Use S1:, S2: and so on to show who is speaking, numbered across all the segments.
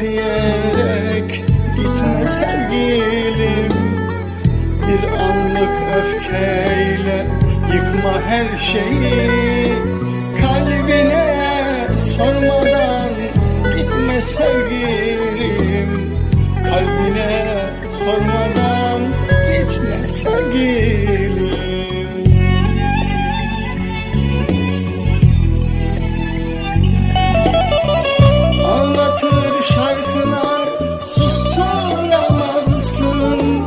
S1: diyerek gitme sevgilim. Bir anlık öfkeyle yıkma her şeyi. Kalbine sormadan gitme sevgilim. Kalbine sormadan gitme sevgilim Anlatır şarkılar susturamazsın.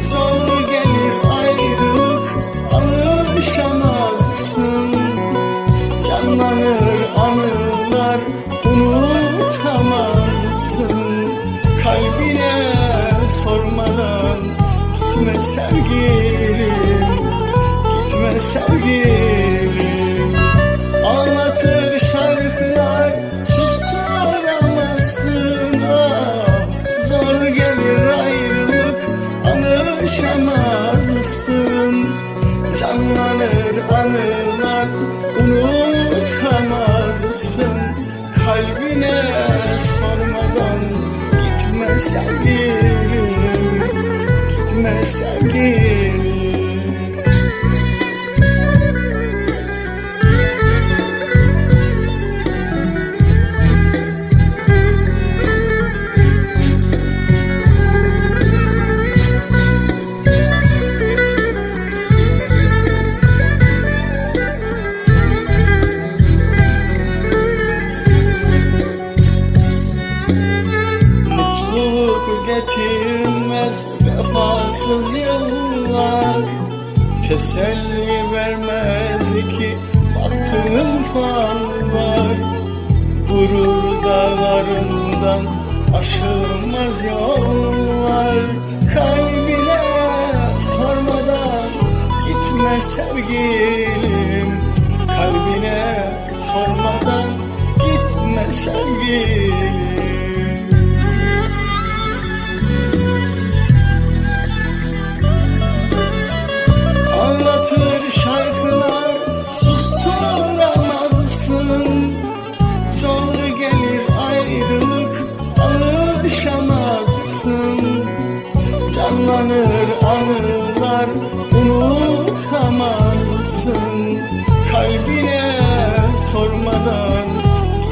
S1: Zor gelir ayrılık alışamazsın. Canlanır anılar unutamazsın. Kalbine sormadan gitme sevgilim Gitme sevgilim Kalbine sormadan gitme sevgilim Gitme sevgilim yıllar Teselli vermez ki baktığın fallar Gurur dağlarından aşılmaz yollar Kalbine sormadan gitme sevgilim Kalbine sormadan gitme sevgilim unutamazsın Kalbine sormadan.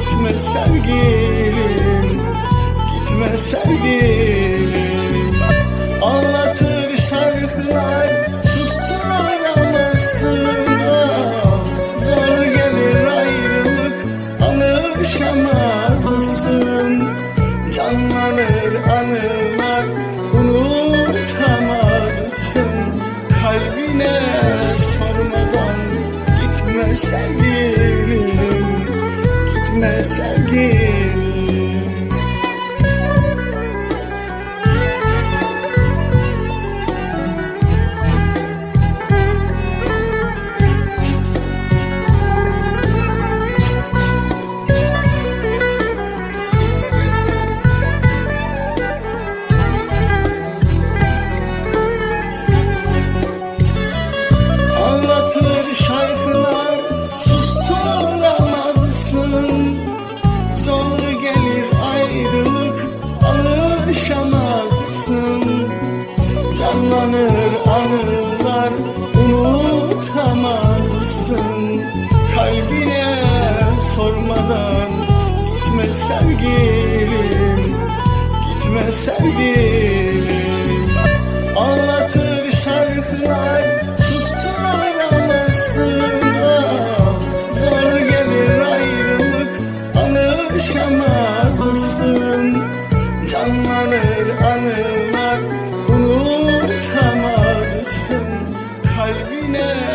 S1: Gitme sevgilim Gitme sevgilim Gitme sevgilim Anlatır Zor gelir ayrılık alışamazsın. Canlanır anılar unutamazsın. Kalbine sormadan gitme sevgilim Gitme sevgilim Marina.